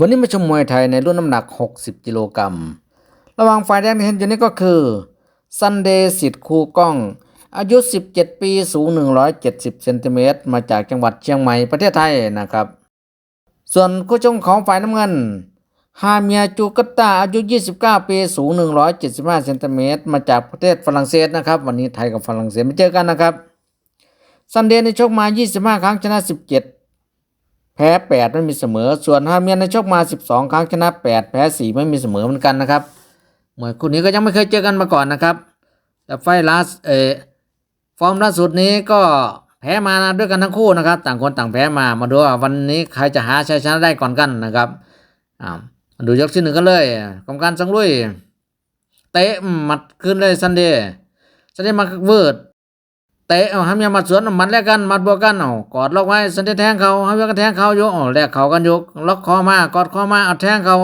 วันนี้มาชมมวยไทยในรุ่นน้ำหนัก 60 กิโลกรัม ระหว่างฝ่ายแดงที่เห็นอยู่นี้ก็คือ ซันเดย์สิทธิ์คูก้อง อายุ 17 ปี สูง 170 เซนติเมตร มาจากจังหวัดเชียงใหม่ประเทศไทยนะครับ ส่วนคู่ชงของฝ่ายน้ำเงิน ฮาเมียจูกัตตา อายุ 29 ปี สูง 175 เซนติเมตร มาจากประเทศฝรั่งเศสนะครับ วันนี้ไทยกับฝรั่งเศสมาเจอกันนะครับ ซันเดย์ในชกมา 25 ครั้งชนะ 17 แพ้8ไม่มีเสมอ ส่วนฮาเมียนในชกมา12ครั้งชนะ8แพ้4ไม่มีเสมอเหมือนกันนะครับมวยคู่นี้ก็ยังไม่เคยเจอกันมาก่อนนะครับ แต่ไฟล์ล่าสเออฟอร์มล่าสุดนี้ก็แพ้มาด้วยกันทั้งคู่นะครับ ต่างคนต่างแพ้มามาดูว่าวันนี้ใครจะหาชัยชนะได้ก่อนกันนะครับอ่าดูยกที่หนึ่งกันเลยกรรมการสังลุยเตะหมัดขึ้นเลยซันเดย์ซันเดย์มาเวิร์ด เตะเอาห้ามยามัดสวนมัดแลกกันมัดบวกกันเอากอดล็อกไว้สันเดแทงเขาห้ามยาก็แทงเขาอยู่อ๋อแลกเขากันอยู่ล็อกคอมากอดคอมาเอาแทงเขา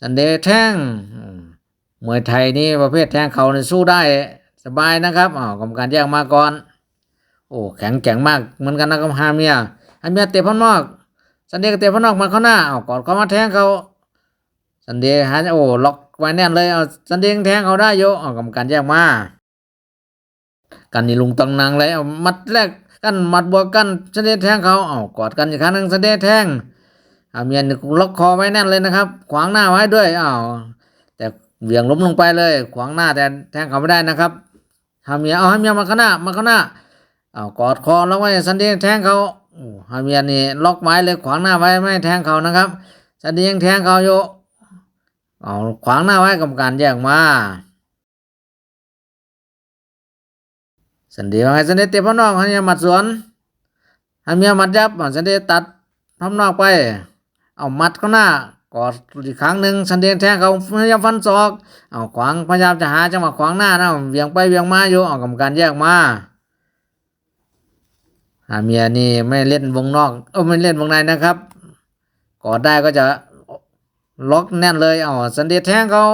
สันเดแทงมวยไทยนี่ประเภทแทงเขาเนี่ยสู้ได้สบายนะครับอ๋อกรรมการแยกมาก่อน โอ้แข็งแกร่งมากเหมือนกันนะครับฮามียฮามียเตะพ้นนอก สันเดก็เตะพ้นนอกมาเข้าหน้าเอากอดเขามาแทงเขาสันเดหาโอ้ล็อกไว้แน่นเลยเอาสันเดแทงเขาได้อยู่อ๋อกรรมการแยกมา กันนี่ลุงตังนางเลยเอามัดแรกกันมัดบวกกันเสด็จแทงเขาเอากอดกันอีกครั้งนึงเสด็จแทงอาเมียนล็อกคอไว้แน่นเลยนะครับ ขวางหน้าไว้ด้วยอ้าวแต่เหวี่ยงล้มลงไปเลย ขวางหน้าแต่แทงเขาไม่ได้นะครับฮาเมียเอาฮาเมียมาข้างหน้ามาข้างหน้าเอากอดคอแล้วไว้สันเดงแทงเขาโอ้ฮาเมียนี่ล็อกไว้เลยขวางหน้าไว้ไม่แทงเขานะครับสันเดงแทงเขาอยู่เอาขวางหน้าไว้กรรมการแยกมา สันเดียวไงสันเดียเตะพน้อกให้หมัดสวนให้เมียหมัดยับสันเดียตัดพนอกไป เอามัดเข้าหน้ากอดอีกครั้งหนึ่งสันเดียแทงเขาพยายามฟันศอกเอาขวางพยายามจะหาจังหวะขวางหน้านะเวียงไปเวียงมาอยู่เอากรรมการแยกมาหาเมียนี่ไม่เล่นวงนอกเออไม่เล่นวงในนะครับกอดได้ก็จะล็อกแน่นเลยเอาสันเดียแทงเขา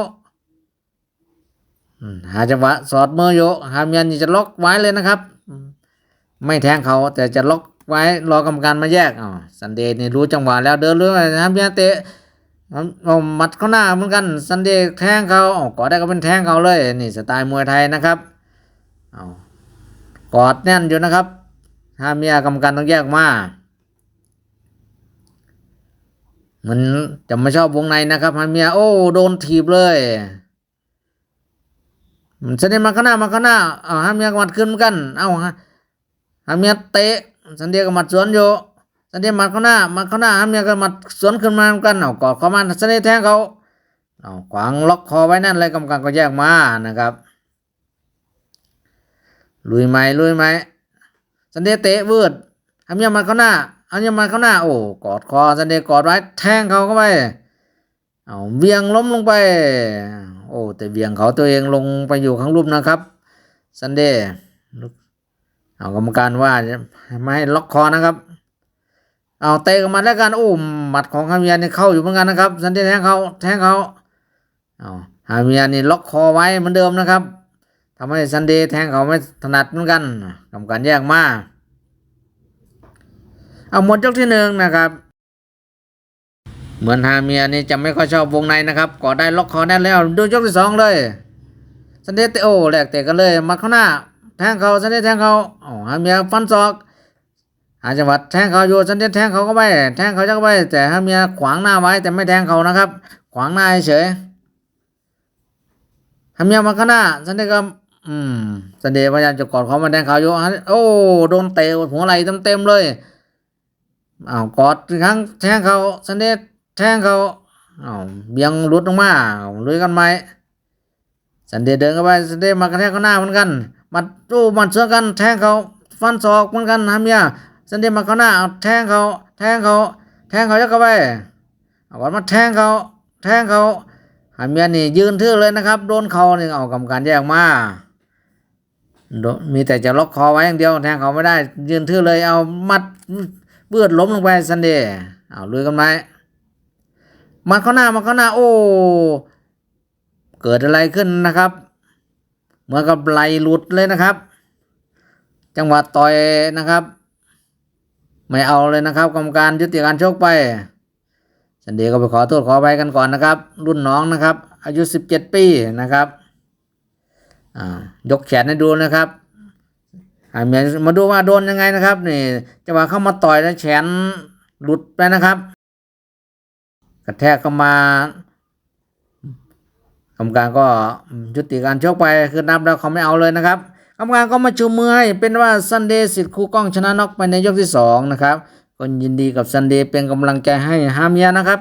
หาจังหวะสอดมืออยู่ฮามยนนี่จะล็อกไว้เลยนะครับ ไม่แทงเขาแต่จะล็อกไว้รอกรรมการมาแยกอ๋อซันเดย์นี่รู้จังหวะแล้วเดินเรื่องฮามียนเตะหมัดเข้าหน้าเหมือนกันซันเดย์แทงเขาอ๋อก็ได้ก็เป็นแทงเขาเลยนี่สไตล์มวยไทยนะครับเอากอดแน่นอยู่นะครับฮาเมียกรรมการต้องแยกมามันจะไม่ชอบวงในนะครับฮาเมียโอ้โดนถีบเลย มันสันเดียมาข้างหน้ามาข้างหน้าเอาฮาเมียกมัดขึ้นเหมือนกัน เอาฮะฮาเมียเตะสันเดียกมัดสวนอยู่สันเดียมัดข้างหน้ามาข้างหน้าฮาเมียก็มัดสวนขึ้นมาเหมือนกันเอากอดเข้ามาสันเดียแทงเขาเอาขวางล็อกคอไว้นั่นเลยกรรมการก็แยกมานะครับลุยไหมลุยไหมสันเดียเตะวืดฮาเมียมัดข้างหน้าฮาเมียมัดข้างหน้า โอ้กอดคอสันเดียกอดไว้แทงเขาเข้าไป เอาเวียงล้มลงไป โอ้แต่เบี่ยงเขาตัวเองลงไปอยู่ข้างรูปนะครับซันเดย์เอากรรมการว่าไม่ให้ล็อกคอนะครับ เอาเตะกันมาแล้วกันโอ้หมัดของฮามียนี่เข้าอยู่เหมือนกันนะครับซันเดย์แทงเขาแทงเขาเอาฮาเมียนี่ล็อกคอไว้เหมือนเดิมนะครับทำให้ซันเดย์แทงเขาไม่ถนัดเหมือนกันกรรมการแยกมาเอาหมดยกที่หนึ่งนะครับ เหมือนฮาเมียนี่จะไม่ค่อยชอบวงในนะครับกอดได้ล็อกคอแน่นแล้ว ดูยกที่สองเลยซันเดตโอแหลกเตะกันเลยมาข้างหน้า แทงเขาซันเดย์แทงเขาอ๋อฮาเมียฟันศอกหาจังหวัดแทงเขาอยู่ซันเดย์แทงเขาก็ไปแทงเขาจะก็ไปแต่ฮาเมียขวางหน้าไว้แต่ไม่แทงเขานะครับ ขวางหน้าเฉยฮาเมียมาข้างหน้าซันเดย์ก็อืมซันเดพยายามจะกอดเขามาแทงเขาอยู่โอ้โดนเตะหัวไหล่เต็มๆเลยอ้าวกอดครั้งแทงเขาซันเด แทงเขาเอาเบียงหลุดออกมาลุยกันไหมสันเดย์เดินเข้าไปสันเดย์มากระแทกเขาหน้าเหมือนกันมัดโอ้มัดเสื่อกัน แทงเขาฟันศอกเหมือนกันฮาเมียสันเดย์มาเข้าหน้าเอาแทงเขาแทงเขาแทงเขาจะเข้าไปเอาวันมาแทงเขาแทงเขาฮาเมียนี่ยืนทื่อเลยนะครับ โดนเขานี่เอากรรมการแยกมามีแต่จะล็อกคอไว้อย่างเดียว แทงเขาไม่ได้ ยืนทื่อเลยเอามัดเบือดล้มลงไปสันเดย์เอาลุยกันไหม มาเข้าหน้ามาเข้าหน้า โอ้ เกิดอะไรขึ้นนะครับเหมือนกับไหลหลุดเลยนะครับ จังหวะต่อยนะครับ ไม่เอาเลยนะครับ กรรมการยุติการชกไปซันเดียก็ไปขอโทษขอไปกันก่อนนะครับ รุ่นน้องนะครับ อายุสิบเจ็ดปีนะครับยกแขนให้ดูนะครับอ่ามาดูว่าโดนยังไงนะครับนี่จังหวะเข้ามาต่อยแล้วแขนหลุดไปนะครับ ระแทกเข้ามากรรมการก็ยุติการชกไปคือนับแล้วเขาไม่เอาเลยนะครับกรรมการก็มาชูมือให้เป็นว่าซันเดย์สิทธิ์คู่กล้องชนะน็อกไปในยกที่สองนะครับก็ยินดีกับซันเดย์เป็นกำลังใจให้ฮามียนะครับ